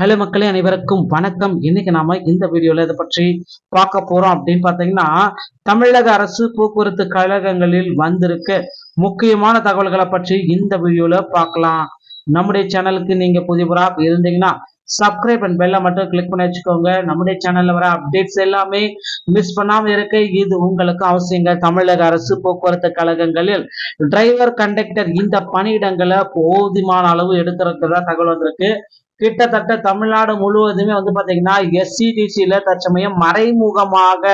Hello மக்களே அனைவருக்கும் வணக்கம். இன்னைக்கு நாம இந்த வீடியோல இதை பற்றி பார்க்க போறோம். அப்படின்னு பாத்தீங்கன்னா தமிழக அரசு போக்குவரத்து கழகங்களில் வந்திருக்க முக்கியமான தகவல்களை பற்றி இந்த வீடியோல பார்க்கலாம். நம்முடைய சேனலுக்கு நீங்க புதியவராக இருந்தீங்கன்னா சப்ஸ்கிரைப் அண்ட் பெல்ல மட்டும் கிளிக் பண்ணி வச்சுக்கோங்க. நம்முடைய சேனல்ல வர அப்டேட்ஸ் எல்லாமே மிஸ் பண்ணாம இருக்க இது உங்களுக்கு அவசியங்க. தமிழக அரசு போக்குவரத்து கழகங்களில் டிரைவர் கண்டக்டர் இந்த பணியிடங்களை போதுமான அளவு எடுக்கிறதுக்கு தகவல் வந்திருக்கு. கிட்டத்தட்ட தமிழ்நாடு முழுவதுமே வந்து பார்த்தீங்கன்னா எஸ்சிடிசியில் தற்சமயம் மறைமுகமாக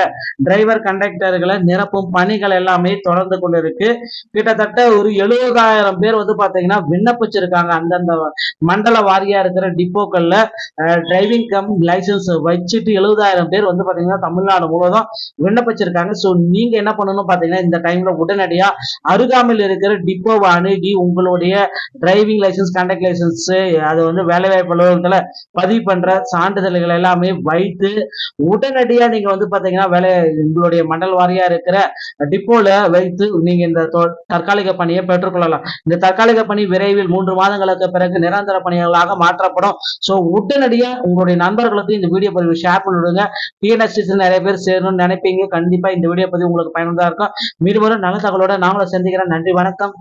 டிரைவர் கண்டக்டர்களை நிரப்பும் பணிகள் எல்லாமே தொடர்ந்து கொண்டிருக்கு. கிட்டத்தட்ட ஒரு எழுபதாயிரம் பேர் வந்து பார்த்தீங்கன்னா விண்ணப்பிச்சிருக்காங்க. அந்தந்த மண்டல வாரியா இருக்கிற டிப்போக்களில் டிரைவிங் கம் லைசன்ஸ் வச்சுட்டு எழுபதாயிரம் பேர் வந்து பார்த்தீங்கன்னா தமிழ்நாடு முழுவதும் விண்ணப்பிச்சிருக்காங்க. ஸோ நீங்கள் என்ன பண்ணணும் பார்த்தீங்கன்னா இந்த டைமில் உடனடியாக அருகாமையில் இருக்கிற டிப்போவை அணுகி உங்களுடைய டிரைவிங் லைசன்ஸ் கண்டக்ட் லைசன்ஸு அது வந்து வேலைவாய்ப்பு அலுவலகத்துல பதிவு பண்ற சான்றிதழ்கள் எல்லாமே வைத்து உடனடியா நீங்க வந்து பாத்தீங்கன்னா வேலை உங்களுடைய மண்டல் வாரியா இருக்கிற டிப்போல வைத்து நீங்க இந்த தற்காலிக பணியை பெற்றுக்கொள்ளலாம். இந்த தற்காலிக பணி விரைவில் மூன்று மாதங்களுக்கு பிறகு நிரந்தர பணிகளாக மாற்றப்படும். சோ உடனடியா உங்களுடைய நண்பர்களுக்கு இந்த வீடியோ பதிவு ஷேர் பண்ணிவிடுங்க டிஎன்எஸ்டிஸ் நிறைய பேர் சேரணும்னு நினைப்பீங்க. கண்டிப்பா இந்த வீடியோ பதிவு உங்களுக்கு பயனுள்ளதா இருக்கும். மீண்டும் நல்ல தகவலோட நாங்களும் சந்திக்கிறேன் நன்றி வணக்கம்.